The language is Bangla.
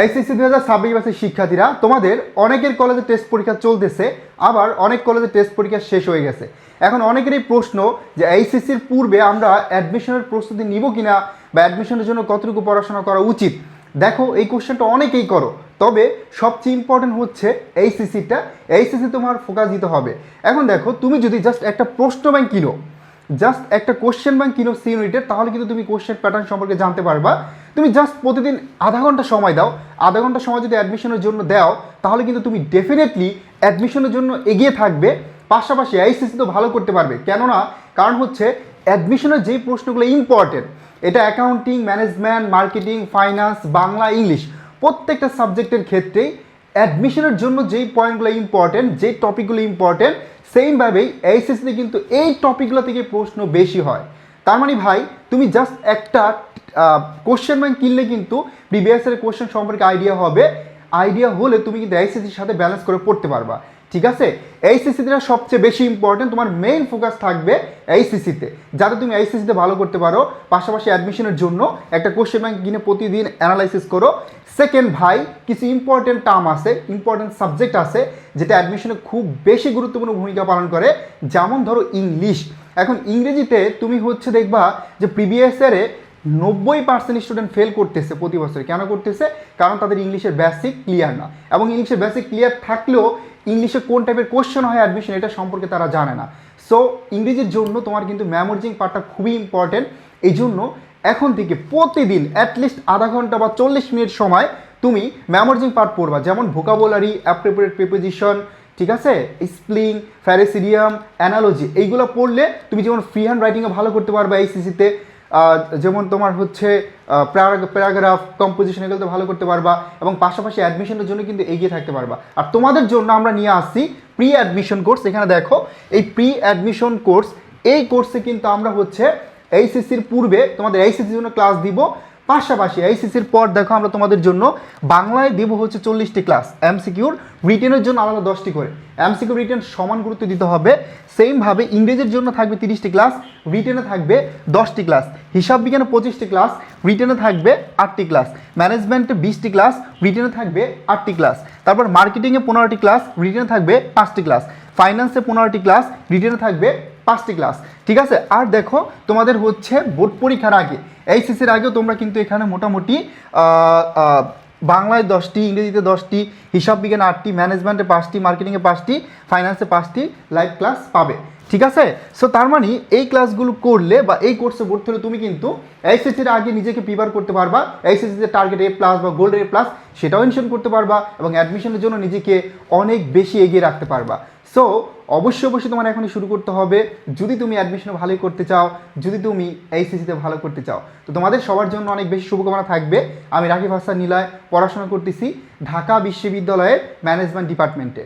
এইচএসসি দু হাজার ছাব্বিশ বছরের শিক্ষার্থীরা, তোমাদের অনেকের কলেজে টেস্ট পরীক্ষা চলতেছে, আবার অনেক কলেজে টেস্ট পরীক্ষা শেষ হয়ে গেছে। এখন অনেকেরই প্রশ্ন যে এইচএসসির পূর্বে আমরা অ্যাডমিশনের প্রস্তুতি নিব কিনা বা অ্যাডমিশনের জন্য কতটুকু পড়াশোনা করা উচিত? দেখো, এই কোশ্চেনটা অনেকেই করো, তবে সবচেয়ে ইম্পর্টেন্ট হচ্ছে এইচএসসিটা এইচএসসি তোমার ফোকাস দিতে হবে। এখন দেখো, তুমি যদি জাস্ট একটা প্রশ্ন ব্যাংক কিনো জাস্ট একটা কোশ্চেন ব্যাংক কিনো সি ইউনিটের তাহলে কিন্তু তুমি কোশ্চেন প্যাটার্ন সম্পর্কে জানতে পারবা। তুমি জাস্ট প্রতিদিন আধা ঘণ্টা সময় দাও। আধা ঘণ্টা সময় যদি অ্যাডমিশনের জন্য দাও, তাহলে কিন্তু তুমি ডেফিনেটলি অ্যাডমিশনের জন্য এগিয়ে থাকবে। পাশাপাশি আইসিসি তো ভালো করতে পারবে। কেননা, কারণ হচ্ছে অ্যাডমিশনের যেই প্রশ্নগুলো ইম্পর্টেন্ট এটা accounting management marketing finance Bangla English প্রত্যেকটা সাবজেক্টের ক্ষেত্রেই অ্যাডমিশনের জন্য যেই পয়েন্টগুলো ইম্পর্টেন্ট যেই টপিকগুলো ইম্পর্টেন্ট সেইমভাবেই এইচএসসিতে কিন্তু এই টপিকগুলো থেকে প্রশ্ন বেশি হয়। তার মানে ভাই, তুমি জাস্ট একটা কোশ্চেন ব্যাংক কিনলে কিন্তু প্রিভিয়াস ইয়ারের কোশ্চেন সম্পর্কে আইডিয়া হবে। আইডিয়া হলে তুমি কিন্তু এইচএসসির সাথে ব্যালেন্স করে পড়তে পারবা। ঠিক আছে? এইচএসসিটা সবচেয়ে বেশি ইম্পর্টেন্ট তোমার মেইন ফোকাস থাকবে এইচএসসিতে যাতে তুমি এইচএসসিতে ভালো করতে পারো, পাশাপাশি অ্যাডমিশনের জন্য একটা কোশ্চেন ব্যাংক কিনে প্রতিদিন অ্যানালাইসিস করো। সেকেন্ড ভাই, কিছু ইম্পর্টেন্ট টার্ম আছে ইম্পর্টেন্ট সাবজেক্ট আছে, যেটা অ্যাডমিশনে খুব বেশি গুরুত্বপূর্ণ ভূমিকা পালন করে। যেমন ধরো ইংলিশ এখন ইংরেজিতে তুমি হচ্ছে দেখবা যে প্রিভিয়াস ইয়ারে নব্বই পার্সেন্ট স্টুডেন্ট ফেল করতেছে প্রতি বছর। কেন করতেছে? কারণ তাদের ইংলিশের বেসিক ক্লিয়ার না। এবং ইংলিশের বেসিক ক্লিয়ার থাকলেও ইংলিশে কোন টাইপের কোশ্চেন হয় অ্যাডমিশন এটা সম্পর্কে তারা জানে না। সো ইংরেজির জন্য তোমার কিন্তু মেমোরিজিং পার্টটা খুবই ইম্পর্টেন্ট এই জন্য এখন থেকে প্রতিদিন অ্যাটলিস্ট আধা ঘণ্টা বা চল্লিশ মিনিট সময় তুমি মেমোরিজিং পার্ট পড়বা। যেমন ভোকাবুলারি অ্যাপ্রোপ্রিয়েট প্রিপোজিশন ঠিক আছে? স্প্লিং ফ্যারেসিডিয়াম অ্যানালজি এইগুলো পড়লে তুমি যেমন ফ্রি হ্যান্ড রাইটিংয়ে ভালো করতে পারবে এইসিসিতে যেমন তোমার হচ্ছে প্যারাগ্রাফ কম্পোজিশন এগুলোতে ভালো করতে পারবা, এবং পাশাপাশি অ্যাডমিশনের জন্য কিন্তু এগিয়ে থাকতে পারবা। আর তোমাদের জন্য আমরা নিয়ে আসছি প্রি অ্যাডমিশন কোর্স এখানে দেখো, এই প্রি অ্যাডমিশন কোর্স এই কোর্সে কিন্তু আমরা হচ্ছে এইচএসসির পূর্বে তোমাদের এইচএসসির জন্য ক্লাস দিব পাশাপাশি আইসিসির পর দেখো আমরা তোমাদের জন্য বাংলায় দেব হচ্ছে চল্লিশটি ক্লাস এমসিকিউর রিটেনের জন্য আলাদা দশটি করে। এমসিকিউ রিটেন সমান গুরুত্ব দিতে হবে। সেমভাবে ইংরেজির জন্য থাকবে তিরিশটি ক্লাস রিটেনে থাকবে দশটি ক্লাস হিসাব বিজ্ঞানে পঁচিশটি ক্লাস রিটেনে থাকবে আটটি ক্লাস ম্যানেজমেন্টে বিশটি ক্লাস রিটেনে থাকবে আটটি ক্লাস তারপর মার্কেটিংয়ে পনেরোটি ক্লাস রিটেনে থাকবে পাঁচটি ক্লাস ফাইন্যান্সে পনেরোটি ক্লাস রিটেনে থাকবে পাঁচটি ক্লাস ঠিক আছে? আর দেখো, তোমাদের হচ্ছে বোর্ড পরীক্ষার আগে এইচএসির আগেও তোমরা কিন্তু এখানে মোটামুটি বাংলায় দশটি, ইংরেজিতে দশটি, হিসাব বিজ্ঞান আটটি ম্যানেজমেন্টে পাঁচটি মার্কেটিংয়ে পাঁচটি ফাইন্যান্সে পাঁচটি লাইভ ক্লাস পাবে, ঠিক আছে? সো তার মানে এই ক্লাসগুলো করলে বা এই কোর্সে ভর্তি হলে তুমি কিন্তু এইচএসসির আগে নিজেকে প্রিপেয়ার করতে পারবা এইচএসসিতে টার্গেট এ প্লাস বা গোল্ড এ প্লাস সেটাও ইনশন করতে পারবা এবং অ্যাডমিশনের জন্য নিজেকে অনেক বেশি এগিয়ে রাখতে পারবা। সো অবশ্যই অবশ্যই তোমার এখনই শুরু করতে হবে। যদি তুমি অ্যাডমিশনে ভালোই করতে চাও, যদি তুমি এইচএসিতে ভালো করতে চাও, তো তোমাদের সবার জন্য অনেক বেশি শুভকামনা থাকবে। আমি রাখি হাসান নীলায়, পড়াশোনা করতেছি ঢাকা বিশ্ববিদ্যালয়ের ম্যানেজমেন্ট ডিপার্টমেন্টে